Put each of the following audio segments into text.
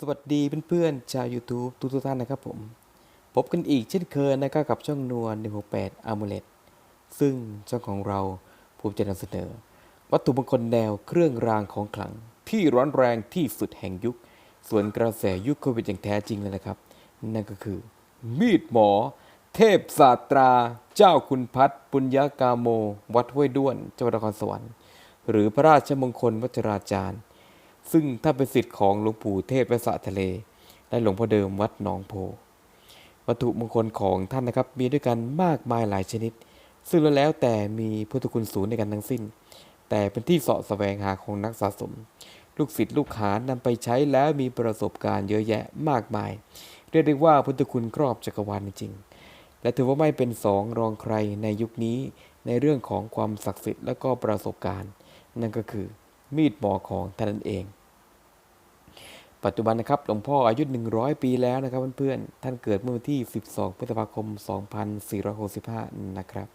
สวัสดีเพื่อนๆชาว YouTube ทุกทุกๆท่านนะครับผม พบกันอีกเช่นเคยนะครับกับช่องนวล168 a m u l e t ซึ่งช่องของเราภูมิใจนำเสนอ วัตถุมงคลแนวเครื่องรางของขลัง ที่ร้อนแรงที่สุดแห่งยุค ส่วนกระแสยุคโควิดอย่างแท้จริงเลยนะครับ นั่นก็คือ มีดหมอ เทพศาสตรา เจ้าคุณพัฒน์ปุญญากาโม วัดห้วยด้วนจังหวัดนครสวรรค์ หรือพระราชมงคลวัชราจารย์ ซึ่งถ้าเป็นสิทธิ์ของหลวงปู่เทพและสะทะเล และหลวงพ่อเดิมวัดหนองโพ วัตถุมงคลของท่านนะครับมีด้วยกันมากมายหลายชนิด ซึ่งแล้วแต่มีพุทธคุณสูงในกันทั้งสิ้น แต่เป็นที่เสาะแสวงหาของนักสะสม ลูกศิษย์ลูกหานำไปใช้แล้วมีประสบการณ์เยอะแยะมากมาย เรียกได้ว่าพุทธคุณครอบจักรวาลจริงๆและถือว่าไม่เป็นสองรองใครในยุคนี้ในเรื่องของความศักดิ์สิทธิ์และก็ประสบการณ์ นั่นก็คือ มีดหมอของท่านนั่นเอง ปัจจุบันนะครับหลวงพ่ออายุ 100 ปีแล้วนะครับเพื่อนๆท่านเกิดเมื่อวันที่ 12 พฤษภาคม 2465 นะครับ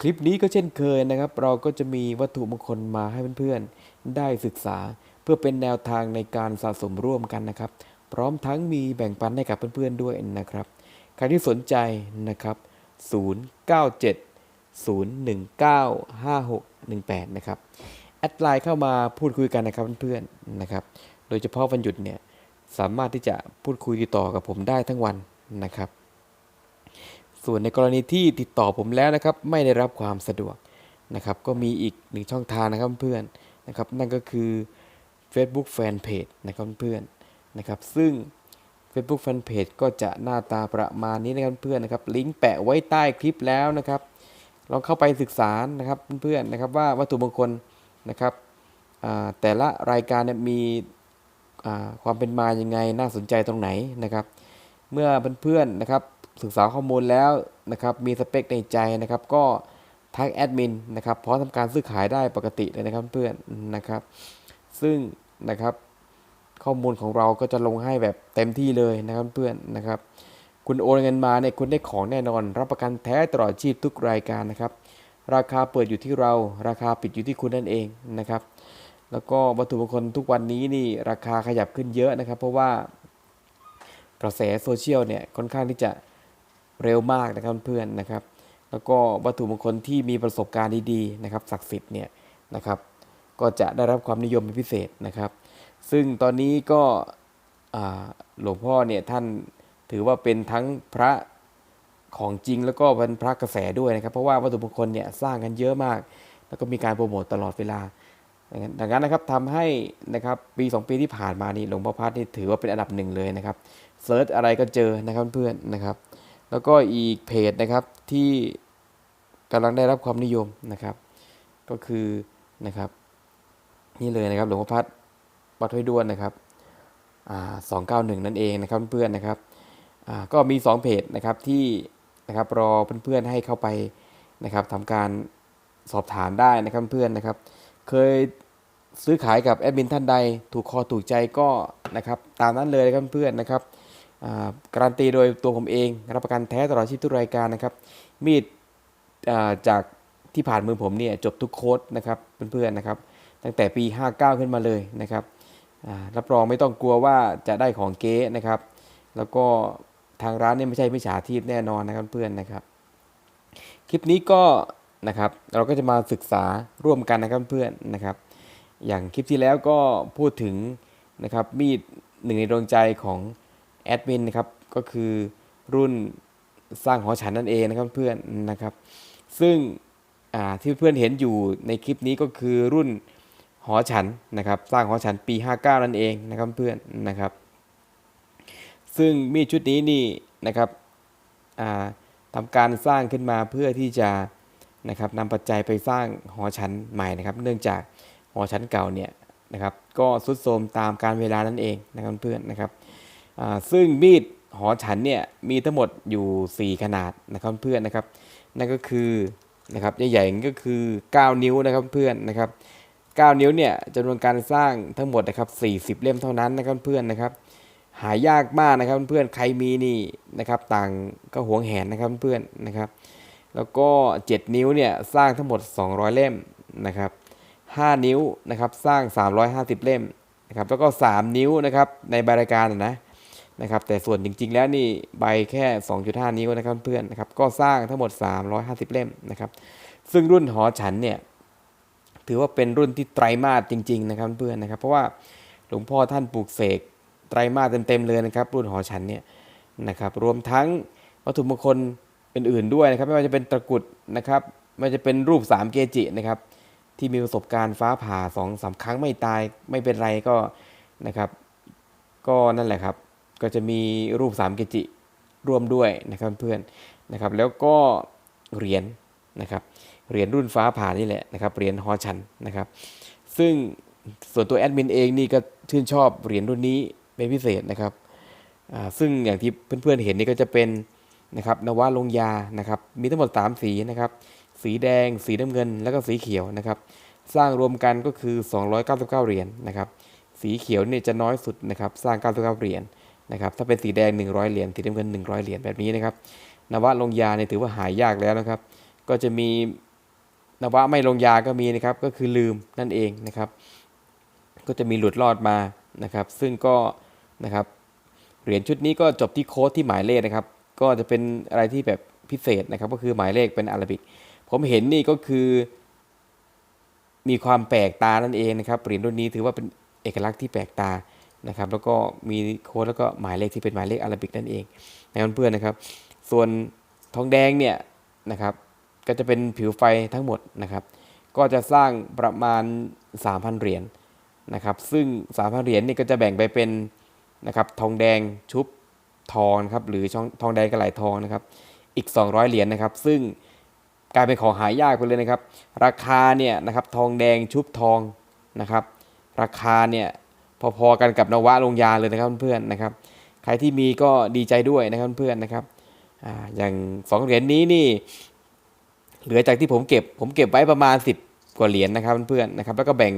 คลิปนี้ก็เช่นเคยนะครับ เราก็จะมีวัตถุมงคลมาให้เพื่อนๆได้ศึกษาเพื่อเป็นแนวทางในการสะสมร่วมกันนะครับ พร้อมทั้งมีแบ่งปันให้กับเพื่อนๆด้วยนะครับใครที่สนใจนะครับ 097 019 5618 นะครับ แอดไลน์เข้ามาพูดคุยกันนะครับเพื่อนๆนะครับ โดยเฉพาะวันหยุดเนี่ยสามารถที่จะพูดคุยติดต่อกับผมได้ทั้งวันนะครับ ส่วนในกรณีที่ติดต่อผมแล้วนะครับ ไม่ได้รับความสะดวกนะครับ ก็มีอีกหนึ่งช่องทางนะครับเพื่อนนะครับ นั่นก็คือ Facebook Fanpage นะครับเพื่อนนะครับ ซึ่ง Facebook Fanpage ก็จะหน้าตาประมาณนี้นะครับเพื่อนนะครับ ลิงก์แปะไว้ใต้คลิปแล้วนะครับ ลองเข้าไปศึกษานะครับเพื่อนๆนะครับว่าวัตถุมงคล นะครับแต่ละรายการมีความเป็นมายังไงน่าสนใจตรงไหนนะครับ เมื่อเพื่อนๆนะครับศึกษาข้อมูลแล้วนะครับมีสเปคในใจนะครับก็ทักแอดมินนะครับพร้อมทำการซื้อขายได้ปกติเลยนะครับเพื่อนนะครับซึ่งนะครับข้อมูลของเราก็จะลงให้แบบเต็มที่เลยนะครับเพื่อนนะครับ คุณโอนเงินมาเนี่ยคุณได้ของแน่นอน รับประกันแท้ตลอดชีพทุกรายการนะครับ ราคาเปิดอยู่ที่เรา ราคาปิดอยู่ที่คุณนั่นเองนะครับ แล้วก็วัตถุมงคลทุกวันนี้นี่ราคาขยับขึ้นเยอะนะครับ เพราะว่ากระแสโซเชียลเนี่ยค่อนข้างที่จะเร็วมากนะครับเพื่อนนะครับ แล้วก็วัตถุมงคลที่มีประสบการณ์ดีๆนะครับศักดิ์สิทธิ์เนี่ยนะครับ ก็จะได้รับความนิยมเป็นพิเศษนะครับ ซึ่งตอนนี้ก็หลวงพ่อเนี่ยท่านถือว่าเป็นทั้งพระ ของจริงแล้วก็เป็นพระกระแสด้วยนะครับ เพราะว่าวัตถุมงคลเนี่ยสร้างกันเยอะมาก แล้วก็มีการโปรโมตตลอดเวลาดังนั้นนะครับทำให้นะครับปี 2 ปีที่ผ่านมานี่หลวงพ่อพัดนี่ถือว่าเป็นอันดับหนึ่งเลยนะครับเซิร์ชอะไรก็เจอนะครับเพื่อนนะครับ แล้วก็อีกเพจนะครับที่กำลังได้รับความนิยมนะครับ ก็คือนะครับนี่เลยนะครับหลวงพ่อพัดวัดห้วยด้วนนะครับอ่า291นั่นเองนะครับเพื่อนนะครับอ่าก็มี 2 เพจนะครับที่ นะครับ รอเพื่อนๆให้เข้าไปนะครับทำการสอบถามได้นะครับเพื่อนนะครับ เคยซื้อขายกับแอดมินท่านใด ถูกคอถูกใจก็นะครับ ตามนั้นเลยนะครับเพื่อนนะครับการันตีโดยตัวผมเอง รับประกันแท้ตลอดชีพทุกรายการนะครับ มีดจากที่ผ่านมือผมเนี่ยจบทุกโค้ดนะครับเพื่อนๆนะครับ ตั้งแต่ปี 59 ขึ้นมาเลยนะครับรับรองไม่ต้องกลัวว่าจะได้ของเก๊นะครับ แล้วก็ ทางร้านเนี่ยไม่ใช่มิจฉาชีพแน่นอนนะครับเพื่อนนะครับ คลิปนี้ก็นะครับเราก็จะมาศึกษาร่วมกันนะครับเพื่อนนะครับ อย่างคลิปที่แล้วก็พูดถึงนะครับมีดหนึ่งในดวงใจของแอดมินนะครับก็คือรุ่นสร้างหอฉันนั่นเองนะครับเพื่อนนะครับ ซึ่งอ่าที่เพื่อนเห็นอยู่ในคลิปนี้ก็คือรุ่นหอฉันนะครับ สร้างหอฉันปี 59 นั่นเองนะครับเพื่อนนะครับ ซึ่งมีดชุดนี้นี่นะครับอ่าทำการสร้างขึ้นมาเพื่อที่จะนะครับนำปัจจัยไปสร้างหอฉันใหม่นะครับ เนื่องจากหอฉันเก่าเนี่ยนะครับ ก็ทรุดโทรมตามการเวลานั่นเองนะครับเพื่อนนะครับซึ่งมีดหอฉันเนี่ยมีทั้งหมดอยู่ 4 ขนาดนะครับเพื่อนนะครับ นั่นก็คือนะครับใหญ่ๆก็คือ 9 นิ้วนะครับเพื่อนนะครับ 9 นิ้วเนี่ยจำนวนการสร้างทั้งหมดนะครับ40 เล่มเท่านั้นนะครับเพื่อนนะครับ หายากมากนะครับเพื่อนใครมีนี่นะครับต่างก็หวงแหนนะครับเพื่อนนะครับ แล้วก็ 7 นิ้วเนี่ยสร้างทั้งหมด 200 เล่มนะครับ 5 นิ้วนะครับสร้าง 350 เล่มนะครับแล้วก็ 3 นิ้วนะครับในใบรายการนะนะครับแต่ส่วนจริงๆแล้วนี่ใบแค่ 2.5 นิ้วนะครับเพื่อนนะครับก็สร้างทั้งหมด 350 เล่มนะครับซึ่งรุ่นหอฉันเนี่ยถือว่าเป็นรุ่นที่ไตรมาสจริง ๆ นะครับเพื่อนนะครับ เพราะว่าหลวงพ่อท่านปลูกเสก ไตรมาสเต็มๆเลยนะครับ รุ่นหอฉันเนี่ยนะครับรวมทั้งวัตถุมงคลอื่นๆด้วยนะครับ ไม่ว่าจะเป็นตะกรุดนะครับไม่ว่าจะเป็นรูป3เกจินะครับที่มีประสบการณ์ฟ้าผ่าสองสามครั้งไม่ตายไม่เป็นไรก็นะครับ ก็นั่นแหละครับ ก็จะมีรูปสามเกจิร่วมด้วยนะครับเพื่อนนะครับแล้วก็เหรียญนะครับเหรียญรุ่นฟ้าผ่านี่แหละนะครับเหรียญฮอชันนะครับ ซึ่งส่วนตัวแอดมินเองนี่ก็ชื่นชอบเหรียญรุ่นนี้ เป็นพิเศษนะครับซึ่งอย่างที่เพื่อนๆเห็นนี่ก็จะเป็นนะครับนวะลงยานะครับ มีทั้งหมด 3 สีนะครับ สีแดง สีน้ำเงิน แล้วก็สีเขียวนะครับ สร้างรวมกันก็คือ 299 เหรียญนะครับ สีเขียวเนี่ยจะน้อยสุดนะครับ สร้าง 99 เหรียญนะครับ ถ้าเป็นสีแดง 100 เหรียญ สีน้ำเงิน 100 เหรียญแบบนี้นะครับ นวะลงยาเนี่ยถือว่าหายากแล้วนะครับ ก็จะมีนวะไม่ลงยาก็มีนะครับ ก็คือลืมนั่นเองนะครับ ก็จะมีหลุดรอดมานะครับ ซึ่งก็ นะครับเหรียญชุดนี้ก็จบที่โค้ดที่หมายเลขนะครับ ก็จะเป็นอะไรที่แบบพิเศษนะครับ ก็คือหมายเลขเป็นอาราบิก ผมเห็นนี่ก็คือ มีความแปลกตานั่นเองนะครับเหรียญรุ่นนี้ถือว่าเป็นเอกลักษณ์ที่แปลกตานะครับ แล้วก็มีโค้ดแล้วก็หมายเลขที่เป็นหมายเลขอาราบิกนั่นเองนะเพื่อนๆนะครับ ส่วนทองแดงเนี่ยนะครับ ก็จะเป็นผิวไฟทั้งหมดนะครับ ก็จะสร้างประมาณ 3,000 เหรียญนะครับ ซึ่ง 3,000 เหรียญนี่ก็จะแบ่งไปเป็น นะครับทองแดงชุบทองครับหรือช่องทองแดงกระไหลทองนะครับอีก 200 เหรียญนะครับ ซึ่งกลายเป็นของหายากไปเลยนะครับ ราคาเนี่ยนะครับทองแดงชุบทองนะครับ ราคาเนี่ยพอๆกันกับนวะลงยาเลยนะครับเพื่อนๆนะครับใครที่มีก็ดีใจด้วยนะครับเพื่อนๆนะครับออย่างสองเหรียญนี้นี่เหลือจากที่ผมเก็บ ผมเก็บไว้ประมาณ 10 กว่าเหรียญนะครับเพื่อนๆนะครับ แล้วก็แบ่ง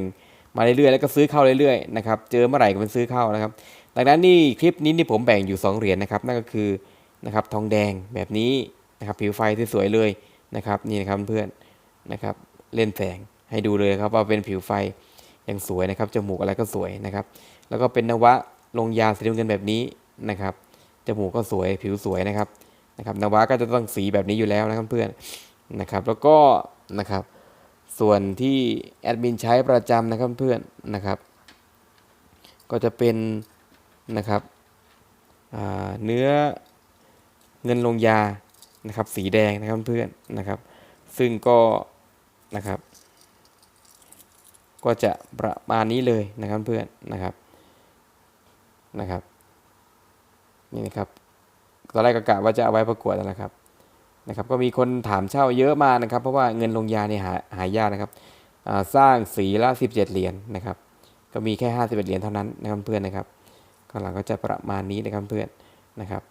มาเรื่อยๆแล้วก็ซื้อเข้าเรื่อยๆนะครับ เจอเมื่อไหร่ก็เป็นซื้อเข้านะครับ ดังนั้นนี่คลิปนี้นี่ผมแบ่งอยู่ 2 เหรียญนะครับนั่นก็คือนะครับทองแดงแบบนี้นะครับผิวไฟสวยเลยนะครับนี่นะครับเพื่อนนะครับเล่นแสงให้ดูเลยครับว่าเป็นผิวไฟอยังสวยนะครับจมูกอะไรก็สวยนะครับ แล้วก็เป็นนวะลงยาสีน้ำเงินแบบนี้นะครับจมูกก็สวยผิวสวยนะครับนะครับนวะก็จะต้องสีแบบนี้อยู่แล้วนะครับเพื่อนนะครับแล้วก็นะครับส่วนที่แอดมินใช้ประจำนะครับเพื่อนนะครับ ก็จะเป็น นะครับเนื้อเงินลงยานะครับ สีแดงนะครับเพื่อนนะครับ ซึ่งก็นะครับ ก็จะประมาณนี้เลยนะครับเพื่อนนะครับนะครับนี่นะครับตอนแรกก็กะว่าจะเอาไว้ประกวดนั่นะครับนะครับ ก็มีคนถามเช่าเยอะมากนะครับ เพราะว่าเงินลงยาเนี่ยหาหายากนะครับสร้างสีละ 17 เหรียญนะครับ ก็มีแค่ 51 เหรียญเท่านั้นนะครับเพื่อนนะครับ ข้างหลังก็จะประมาณนี้นะครับเพื่อนนะครับ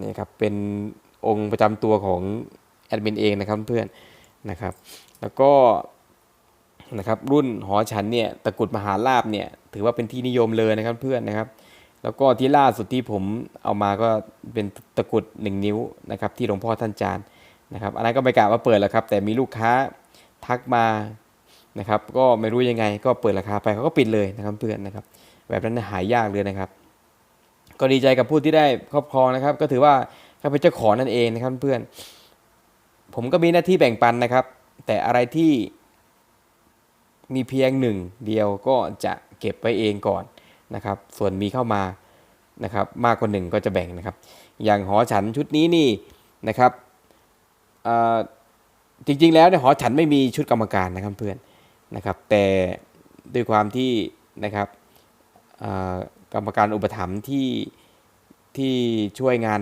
นี่ครับเป็นองค์ประจำตัวของแอดมินเองนะครับเพื่อนนะครับ แล้วก็นะครับรุ่นหอฉันเนี่ยตะกรุดมหาลาบเนี่ยถือว่าเป็นที่นิยมเลยนะครับเพื่อนนะครับ แล้วก็ที่ล่าสุดที่ผมเอามาก็เป็นตะกรุดหนึ่งนิ้วนะครับที่หลวงพ่อท่านจานนะครับอันนั้นก็ไม่กล้าว่าเปิดแล้วครับ แต่มีลูกค้าทักมานะครับ ก็ไม่รู้ยังไงก็เปิดราคาไปเขาก็ปิดเลยนะครับเพื่อนนะครับ แบบนั้นหายากเลยนะครับ ก็ดีใจกับผู้ที่ได้ครอบครองนะครับ ก็ถือว่าเขาเป็นเจ้าของนั่นเองนะครับเพื่อน ผมก็มีหน้าที่แบ่งปันนะครับ แต่อะไรที่มีเพียงหนึ่งเดียวก็จะเก็บไว้เองก่อนนะครับ ส่วนมีเข้ามานะครับมากกว่าหนึ่งก็จะแบ่งนะครับ อย่างหอฉันชุดนี้นี่นะครับจริงๆแล้วเนี่ยหอฉันไม่มีชุดกรรมการนะครับเพื่อนนะครับ แต่ด้วยความที่นะครับ กรรมการอุปถัมภ์ที่ที่ช่วยงาน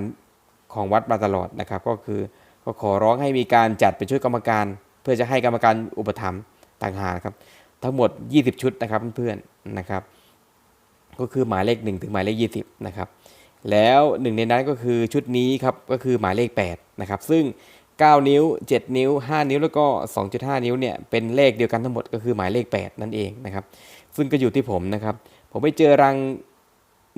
ของวัดมาตลอดนะครับ ก็คือก็ขอร้องให้มีการจัดเป็นชุดกรรมการ เพื่อจะให้กรรมการอุปถัมภ์ต่างหากครับ ทั้งหมด 20 ชุดนะครับเพื่อนๆนะครับ ก็คือหมายเลข 1 ถึงหมายเลข 20 นะครับ แล้วหนึ่งในนั้นก็คือชุดนี้ครับก็คือหมายเลข 8 นะครับ ซึ่ง 9 นิ้ว 7 นิ้ว 5 นิ้วแล้วก็ 2.5 นิ้วเนี่ยเป็นเลขเดียวกันทั้งหมดก็คือหมายเลข 8 นั่นเองนะครับ ซึ่งก็อยู่ที่ผมนะครับ ผมไปเจอรัง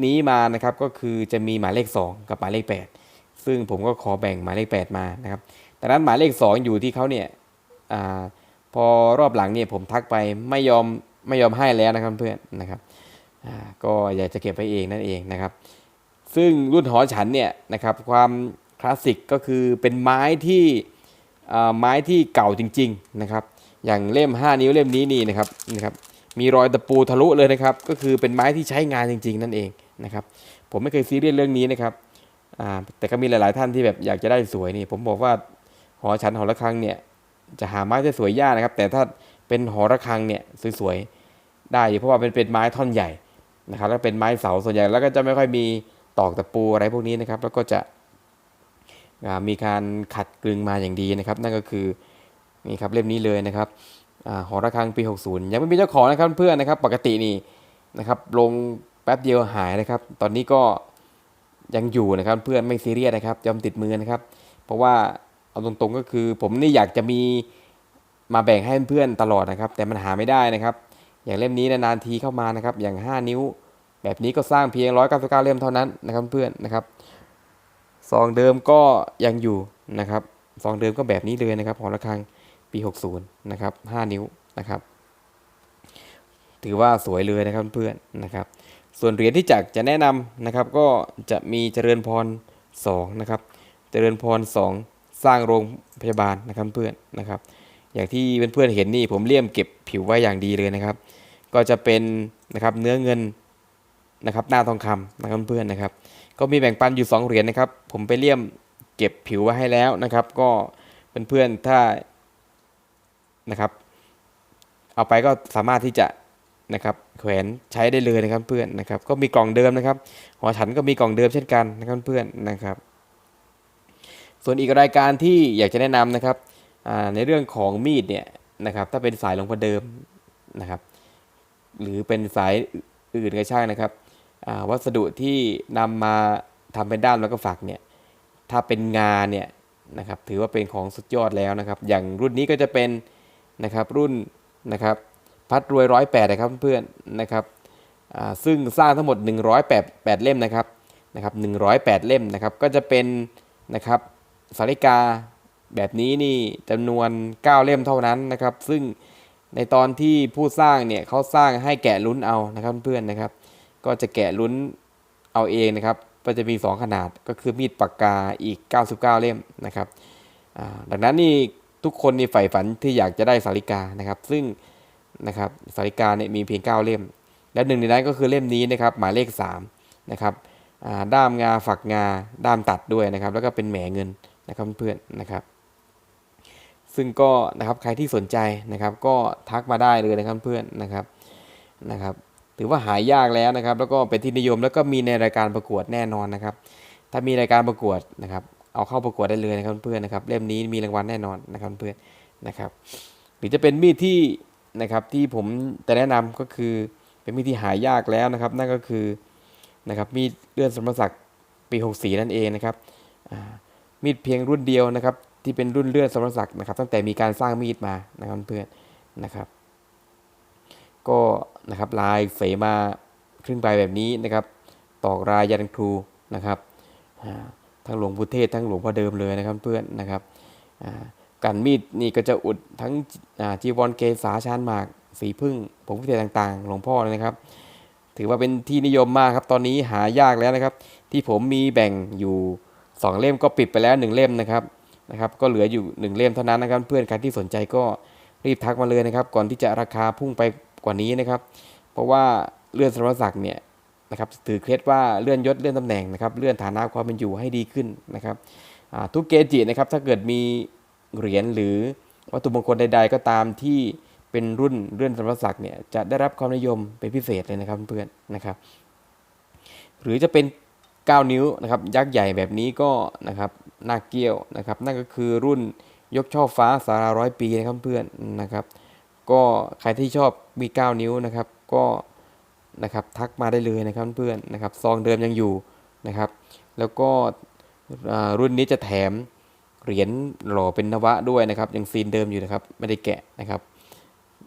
นี้มานะครับก็คือจะมีหมายเลข 2 กับหมายเลข 8 ซึ่งผมก็ขอแบ่งหมายเลข 8 มานะครับแต่นั้นหมายเลข 2 อยู่ที่เขาเนี่ยอพอรอบหลังเนี่ยผมทักไปไม่ยอมไม่ยอมให้แล้วนะครับเพื่อนนะครับก็อยากจะเก็บไว้เองนั่นเองนะครับ ซึ่งรุ่นหอฉันเนี่ยนะครับความคลาสสิกก็คือเป็นไม้ที่ไม้ที่เก่าจริง ๆนะครับ อย่างเล่ม 5 นิ้วเล่มนี้นี่นะครับนะครับ มีรอยตะปูทะลุเลยนะครับ ก็คือเป็นไม้ที่ใช้งานจริง ๆ นั่นเองนะครับ ผมไม่เคยซีเรียสเรื่องนี้นะครับแต่ก็มีหลาย ๆ ท่านที่แบบอยากจะได้สวยนี่ ผมบอกว่าหอฉันหอระฆังเนี่ยจะหาไม้ที่สวยยากนะครับ แต่ถ้าเป็นหอระฆังเนี่ยสวยๆได้อยู่เพราะว่าเป็นเป็นไม้ท่อนใหญ่นะครับ แล้วเป็นไม้เสาส่วนใหญ่แล้วก็จะไม่ค่อยมีตอกตะปูอะไรพวกนี้นะครับ แล้วก็จะมีการขัดกลึงมาอย่างดีนะครับ นั่นก็คือนี่ครับเล่มนี้เลยนะครับ หอระฆังปี 60 ยังไม่มีเจ้าของนะครับเพื่อนนะครับ ปกตินี่นะครับลงแป๊บเดียวหายนะครับ ตอนนี้ก็ยังอยู่นะครับเพื่อนไม่ซีเรียสนะครับยอมติดมือนะครับ เพราะว่าเอาตรงๆก็คือ ผมนี่อยากจะมีมาแบ่งให้เพื่อนตลอดนะครับ แต่มันหาไม่ได้นะครับ อย่างเล่มนี้นานๆทีเข้ามานะครับ อย่าง 5 นิ้ว แบบนี้ก็สร้างเพียง 199 เล่มเท่านั้นนะครับเพื่อนนะครับซองเดิมก็ยังอยู่นะครับซองเดิมก็แบบนี้เลยนะครับหอระฆัง ปี 60 นะครับ 5 นิ้วนะครับ ถือว่าสวยเลยนะครับเพื่อนนะครับ ส่วนเหรียญที่จักรจะแนะนำนะครับ ก็จะมีเจริญพร2นะครับ เจริญพร 2 สร้างโรงพยาบาลนะครับเพื่อนนะครับ อย่างที่เพื่อนๆเห็นนี่ผมเลี่ยมเก็บผิวไว้อย่างดีเลยนะครับ ก็จะเป็นนะครับเนื้อเงินนะครับหน้าทองคำนะครับเพื่อนนะครับ ก็มีแบ่งปันอยู่ 2 เหรียญนะครับ ผมไปเลี่ยมเก็บผิวไว้ให้แล้วนะครับ ก็เพื่อนๆถ้า นะครับ เอาไปก็สามารถที่จะนะครับแขวนใช้ได้เลยนะครับเพื่อนนะครับ ก็มีกล่องเดิมนะครับ หอฉันก็มีกล่องเดิมเช่นกันนะครับเพื่อนนะครับ ส่วนอีกรายการที่อยากจะแนะนำนะครับในเรื่องของมีดเนี่ยนะครับถ้าเป็นสายหลวงพ่อเดิมนะครับ หรือเป็นสายอื่นก็ช่างนะครับวัสดุที่นำมาทำเป็นด้ามแล้วก็ฝักเนี่ยถ้าเป็นงานเนี่ยนะครับถือว่าเป็นของสุดยอดแล้วนะครับ อย่างรุ่นนี้ก็จะเป็น นะครับรุ่นนะครับพัดรวยร้อยแปดนะครับเพื่อนนะครับซึ่งสร้างทั้งหมด 108 8 เล่มนะครับนะครับ108 เล่มนะครับก็จะเป็นนะครับสาริกาแบบนี้นี่จำนวน 9 เล่มเท่านั้นนะครับ ซึ่งในตอนที่ผู้สร้างเนี่ยเขาสร้างให้แกะลุ้นเอานะครับเพื่อนนะครับ ก็จะแกะลุ้นเอาเองนะครับก็จะมี 2 ขนาดก็คือมีดปากกาอีก 99 เล่มนะครับดังนั้นนี่ ทุกคนนี่ใฝ่ฝันที่อยากจะได้สาริกานะครับ ซึ่งนะครับสาริกาเนี่ยมีเพียง 9 เล่ม และหนึ่งในนั้นก็คือเล่มนี้นะครับ หมายเลข3นะครับด้ามงาฝักงาด้ามตัดด้วยนะครับ แล้วก็เป็นแหมเงินนะครับเพื่อนนะครับ ซึ่งก็นะครับใครที่สนใจนะครับ ก็ทักมาได้เลยนะครับเพื่อนนะครับนะครับ ถือว่าหายากแล้วนะครับ แล้วก็เป็นที่นิยมแล้วก็มีในรายการประกวดแน่นอนนะครับ ถ้ามีรายการประกวดนะครับ เอาเข้าประกวดได้เลยนะครับเพื่อนนะครับเล่มนี้มีรางวัลแน่นอนนะครับเพื่อนนะครับ หรือจะเป็นมีดที่นะครับที่ผมจะแนะนำก็คือเป็นมีดที่หายากแล้วนะครับ นั่นก็คือนะครับมีดเลื่อนสมรศักดิ์ปี64นั่นเองนะครับมีดเพียงรุ่นเดียวนะครับ ที่เป็นรุ่นเลื่อนสมรศักดิ์นะครับ ตั้งแต่มีการสร้างมีดมานะครับเพื่อนนะครับ ก็นะครับลายเสมาครึ่งใบแบบนี้นะครับ ตอกรายยันครูนะครับ ทั้งหลวงพุทเทศทั้งหลวงพ่อเดิมเลยนะครับเพื่อนนะครับอ่ากันมีดนี่ก็จะอุดทั้งจีวรเกษาชานหมาก สีพึ่งผงพิเศษต่างๆ หลวงพ่อเลยนะครับ ถือว่าเป็นที่นิยมมากครับตอนนี้หายากแล้วนะครับ ที่ผมมีแบ่งอยู่ 2 เล่มก็ปิดไปแล้ว 1 เล่มนะครับนะครับ ก็เหลืออยู่ 1 เล่มเท่านั้นนะครับ เพื่อนใครที่สนใจก็รีบทักมาเลยนะครับ ก่อนที่จะราคาพุ่งไปกว่านี้นะครับ เพราะว่าเลื่อนสมรศักดิ์เนี่ย นะครับถือเคล็ดว่าเลื่อนยศเลื่อนตำแหน่งนะครับเลื่อนฐานะความเป็นอยู่ให้ดีขึ้นนะครับทุกเกจินะครับถ้าเกิดมีเหรียญหรือวัตถุมงคลใด ๆ ก็ตามที่เป็นรุ่นเลื่อนสมรศักดิ์เนี่ยจะได้รับความนิยมเป็นพิเศษเลยนะครับเพื่อนนะครับ หรือจะเป็น 9 นิ้วนะครับยักษ์ใหญ่แบบนี้ก็นะครับหน้าเกี้ยวนะครับ นั่นก็คือรุ่นยกช่อฟ้าสาราร้อยปีนะครับเพื่อนนะครับ ก็ใครที่ชอบมี 9 นิ้วนะครับ ก็ นะครับทักมาได้เลยนะครับเพื่อนนะครับซองเดิมยังอยู่นะครับ แล้วก็รุ่นนี้จะแถมเหรียญหล่อเป็นนวะด้วยนะครับยังซีนเดิมอยู่นะครับไม่ได้แกะนะครับ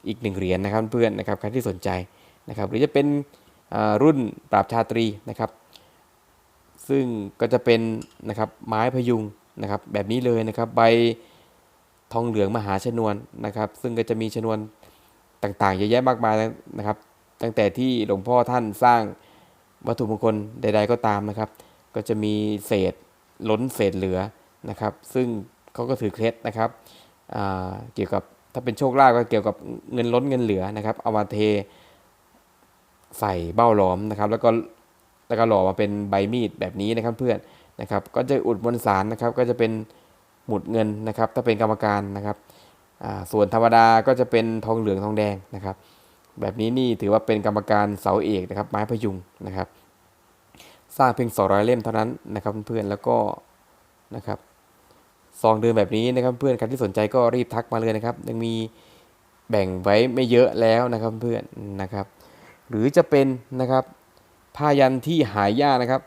อีกหนึ่งเหรียญนะครับเพื่อนนะครับใครที่สนใจนะครับหรือจะเป็นรุ่นปราบชาตรีนะครับ ซึ่งก็จะเป็นนะครับไม้พยุงนะครับแบบนี้เลยนะครับใบทองเหลืองมหาชนวนนะครับ ซึ่งก็จะมีชนวนต่างๆเยอะแยะมากมายนะครับ ตั้งแต่ที่หลวงพ่อท่านสร้างวัตถุมงคลใด ๆ ก็ตามนะครับ ก็จะมีเศษล้นเศษเหลือนะครับ ซึ่งเขาก็ถือเคล็ดนะครับเกี่ยวกับถ้าเป็นโชคลาภก็เกี่ยวกับเงินล้นเงินเหลือนะครับ เอามาเทใส่เบ้าหลอมนะครับ แล้วก็แล้วก็หล่อมาเป็นใบมีดแบบนี้นะครับเพื่อนนะครับ ก็จะอุดมวลสารนะครับ ก็จะเป็นหมุดเงินนะครับ ถ้าเป็นกรรมการนะครับส่วนธรรมดาก็จะเป็นทองเหลืองทองแดงนะครับ แบบนี้นี่ถือว่าเป็นกรรมการเสาเอกนะครับ ไม้พยุงนะครับ สร้างเพียง 200 เล่มเท่านั้นนะครับเพื่อนๆแล้วก็นะครับซองเดินแบบนี้นะครับเพื่อนใครที่สนใจก็รีบทักมาเลยนะครับ ยังมีแบ่งไว้ไม่เยอะแล้วนะครับเพื่อนนะครับ หรือจะเป็นนะครับผ้ายันที่หายากนะครับ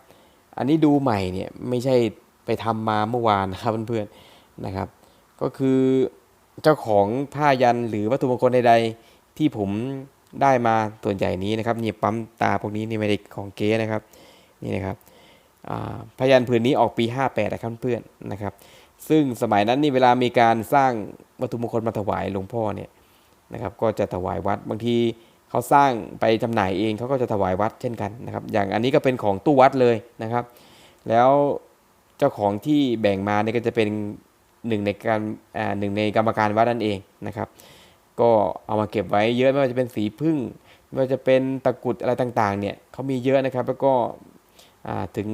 อันนี้ดูใหม่เนี่ยไม่ใช่ไปทำมาเมื่อวานนะครับเพื่อนๆนะครับ ก็คือเจ้าของผ้ายันหรือวัตถุมงคลใดๆที่ผม ได้มาส่วนใหญ่นี้นะครับนี่ปั๊มตาพวกนี้นี่ไม่ได้ของเก๊นะครับนี่นะครับพยันผืนนี้ออกปี 58นะครับเพื่อนนะครับ ซึ่งสมัยนั้นนี่เวลามีการสร้างวัตถุมงคลมาถวายหลวงพ่อเนี่ยนะครับก็จะถวายวัดบางทีเขาสร้างไปจำหน่ายเองเขาก็จะถวายวัดเช่นกันนะครับ อย่างอันนี้ก็เป็นของตู้วัดเลยนะครับ แล้วเจ้าของที่แบ่งมาเนี่ยก็จะเป็นหนึ่งในการหนึ่งในกรรมการวัดนั่นเองนะครับ ก็เอามาเก็บไว้เยอะไม่ว่าจะเป็นสีพึ่งไม่ว่าจะเป็นตะกรุดอะไรต่างๆเนี่ยเขามีเยอะนะครับ แล้วก็ถึง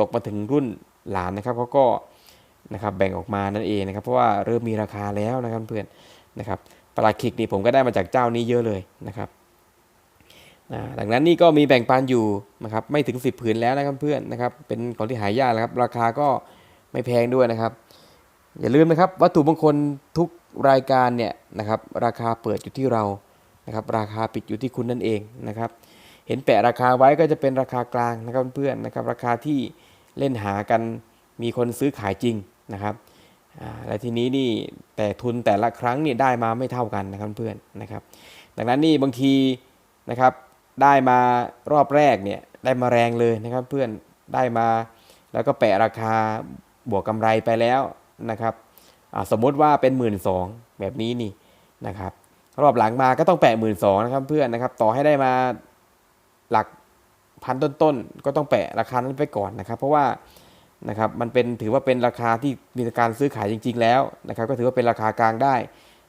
ตกมาถึงรุ่นหลานนะครับเขาก็นะครับแบ่งออกมานั่นเองนะครับ เพราะว่าเริ่มมีราคาแล้วนะครับเพื่อนนะครับปลาคิกนี่ผมก็ได้มาจากเจ้านี้เยอะเลยนะครับดังนั้นนี่ก็มีแบ่งปันอยู่นะครับไม่ถึง 10ผืนแล้วนะครับเพื่อนนะครับเป็นของที่หายากนะครับ ราคาก็ไม่แพงด้วยนะครับ อย่าลืมนะครับวัตถุมงคลทุกรายการเนี่ยนะครับราคาเปิดอยู่ที่เรานะครับราคาปิดอยู่ที่คุณนั่นเองนะครับเห็นแปะราคาไว้ก็จะเป็นราคากลางนะครับเพื่อนนะครับราคาที่เล่นหากันมีคนซื้อขายจริงนะครับและทีนี้นี่แต่ทุนแต่ละครั้งนี่ได้มาไม่เท่ากันนะครับเพื่อนนะครับดังนั้นนี่บางทีนะครับได้มารอบแรกเนี่ยได้มาแรงเลยนะครับเพื่อนได้มาแล้วก็แปะราคาบวกกำไรไปแล้ว นะครับสมมุติว่าเป็นหมื่นสองแบบนี้นี่นะครับรอบหลังมาก็ต้องแปะหมื่นสองนะครับเพื่อนนะครับต่อให้ได้มาหลักพันต้นๆก็ต้องแปะราคานั้นไปก่อนนะครับ เพราะว่านะครับมันเป็นถือว่าเป็นราคาที่มีการซื้อขายจริง ๆ แล้วนะครับ ก็ถือว่าเป็นราคากลางได้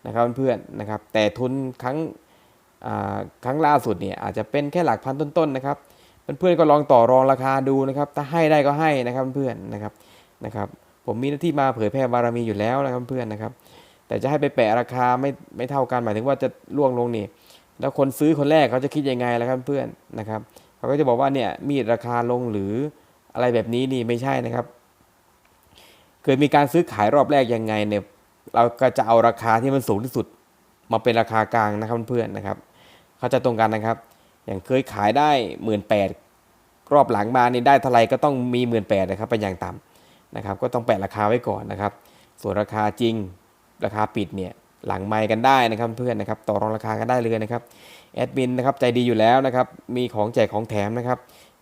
นะครับเพื่อนๆนะครับ แต่ทุนครั้งครั้งล่าสุดเนี่ยอาจจะเป็นแค่หลักพันต้นๆนะครับเพื่อนๆก็ลองต่อรองราคาดูนะครับ ถ้าให้ได้ก็ให้นะครับเพื่อนๆนะครับนะครับ ผมมีหน้าที่มาเผยแพร่บารมีอยู่แล้วนะครับเพื่อนนะครับ แต่จะให้ไปแปะราคาไม่ไม่เท่ากันหมายถึงว่าจะล่วงลงนี่แล้วคนซื้อคนแรกเขาจะคิดยังไงล่ะครับเพื่อนนะครับเขาก็จะบอกว่าเนี่ยมีดราคาลงหรืออะไรแบบนี้นี่ไม่ใช่นะครับเกิดมีการซื้อขายรอบแรกยังไงเนี่ยเราก็จะเอาราคาที่มันสูงที่สุด มาเป็นราคากลางนะครับเพื่อนนะครับ เขาจะตรงกันนะครับ อย่างเคยขายได้หมื่นแปดรอบหลังมานี่ได้เท่าไรก็ต้องมีหมื่นแปดนะครับเป็นอย่างต่ำ นะครับก็ต้องแปะราคาไว้ก่อนนะครับ ส่วนราคาจริงราคาปิดเนี่ยหลังไมค์กันได้นะครับเพื่อนนะครับต่อรองราคากันได้เลยนะครับแอดมินนะครับใจดีอยู่แล้วนะครับมีของแจกของแถมนะครับ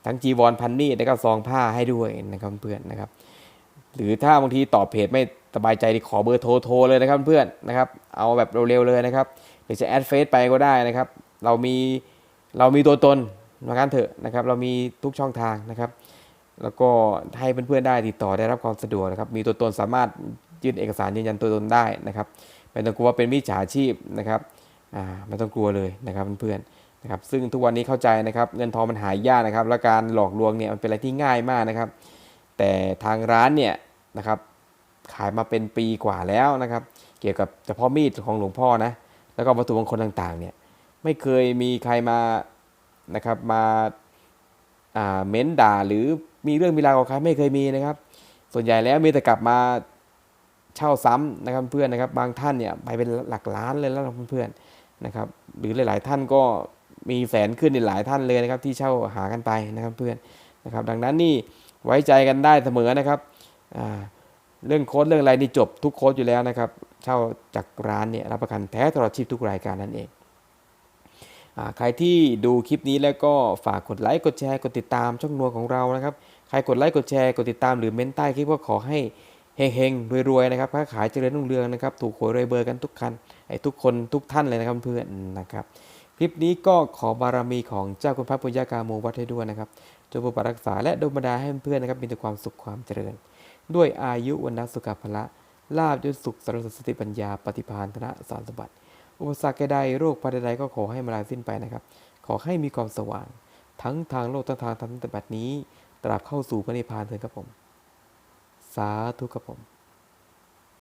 ทั้งจีวรพันนี่แล้วก็ซองผ้าให้ด้วยนะครับเพื่อนนะครับหรือถ้าบางทีตอบเพจไม่สบายใจขอเบอร์โทรโทรเลยนะครับเพื่อนนะครับเอาแบบเร็วๆเลยนะครับหรือจะแอดเฟซไปก็ได้นะครับเรามีเรามีตัวตนมากันเถอะนะครับเรามีทุกช่องทางนะครับ แล้วก็ให้เพื่อนๆได้ติดต่อได้รับความสะดวกนะครับ มีตัวตนสามารถยื่นเอกสารยืนยันตัวตนได้นะครับไม่ต้องกลัวว่าเป็นมิจฉาชีพนะครับไม่ต้องกลัวเลยนะครับเพื่อนๆนะครับ ซึ่งทุกวันนี้เข้าใจนะครับ เงินทองมันหายากนะครับ และการหลอกลวงเนี่ยมันเป็นอะไรที่ง่ายมากนะครับ แต่ทางร้านเนี่ยนะครับขายมาเป็นปีกว่าแล้วนะครับ เกี่ยวกับเฉพาะมีดของหลวงพ่อนะ แล้วก็วัตถุมงคลต่างๆเนี่ยไม่เคยมีใครมานะครับมา เม้นด่าหรือมีเรื่องมีราวกับใครไม่เคยมีนะครับ ส่วนใหญ่แล้วมีแต่กลับมาเช่าซ้ำนะครับเพื่อนนะครับบางท่านเนี่ยไปเป็นหลักล้านเลยแล้วเพื่อนๆนะครับหรือหลาย ๆ ท่านก็มีแสนขึ้นในหลายท่านเลยนะครับที่เช่าหากันไปนะครับเพื่อนนะครับ ดังนั้นนี่ไว้ใจกันได้เสมอนะครับเรื่องโค้ดเรื่องอะไรนี่จบทุกโค้ดอยู่แล้วนะครับ เช่าจากร้านเนี่ยรับประกันแท้ตลอดชีพทุกรายการนั่นเอง ใครที่ดูคลิปนี้แล้วก็ฝากกดไลค์กดแชร์กดติดตามช่องนัวของเรานะครับ ใครกดไลค์กดแชร์กดติดตามหรือเม้นใต้คลิปก็ขอให้เฮงๆรวยๆนะครับค้าขายเจริญรุ่งเรืองนะครับ ถูกหวยรวยเบอร์กันทุกคันไอ้ทุกคนทุกท่านเลยนะครับเพื่อนนะครับ คลิปนี้ก็ขอบารมีของเจ้าคุณพระปุญญากาโมวัดให้ด้วยนะครับจงปกปักรักษาและดลบันดาลให้เพื่อนนะครับมีแต่ความสุขความเจริญ ด้วยอายุวันนสุขภละลาบยศสุขสารสติปัญญาปฏิภาณธนะสารสมบัติ อุปสรรคใดโรคภัยใดก็ขอให้มาลายสิ้นไปนะครับ ขอให้มีความสว่าง ทั้งทางโลกทั้งทางธรรมตั้งแต่บัดนี้ ตราบเข้าสู่พระนิพพานเถิดครับผม สาธุครับผม